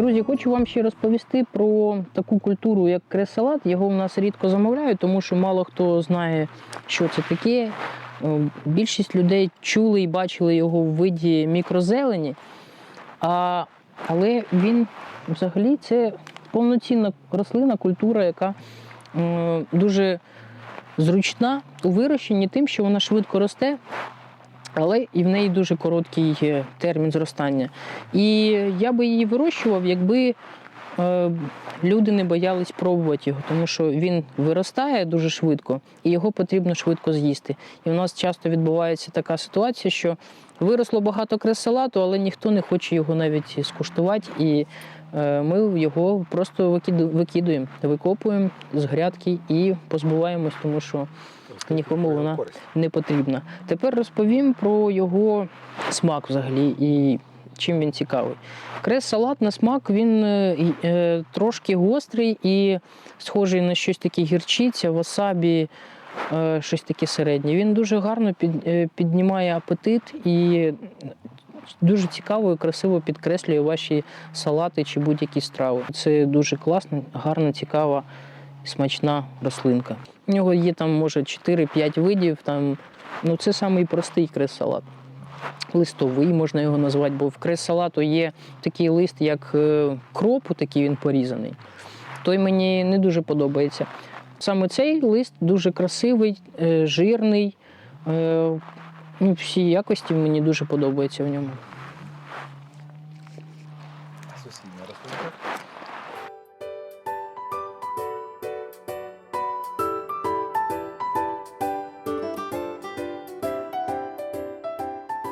Друзі, хочу вам ще розповісти про таку культуру, як крес-салат. Його у нас рідко замовляють, тому що мало хто знає, що це таке. Е, Більшість людей чули і бачили його в виді мікрозелені, а, але він взагалі це повноцінна рослина, культура, яка дуже зручна у вирощенні тим, що вона швидко росте, але і в неї дуже короткий е, термін зростання. І я би її вирощував, якби е, люди не боялись пробувати його, тому що він виростає дуже швидко і його потрібно швидко з'їсти. І у нас часто відбувається така ситуація, що виросло багато крес-салату, але ніхто не хоче його навіть скуштувати. І ми його просто викидуємо, викопуємо з грядки і позбуваємось, тому що нікому вона не потрібна. Тепер розповім про його смак взагалі і чим він цікавий. Крес-салат на смак він е, е, трошки гострий і схожий на щось таке гірчиця, васабі, е, щось таке середнє. Він дуже гарно під, е, піднімає апетит і дуже цікаво і красиво підкреслює ваші салати чи будь-які страви. Це дуже класна, гарна, цікава, смачна рослинка. У нього є там, може, 4-5 видів. Там, ну, це самий простий крес-салат. Листовий можна його назвати, бо в крес-салату є такий лист, як е, кропу, такий він порізаний. Той мені не дуже подобається. Саме цей лист дуже красивий, е, жирний. Ну, Всі якості мені дуже подобаються в ньому.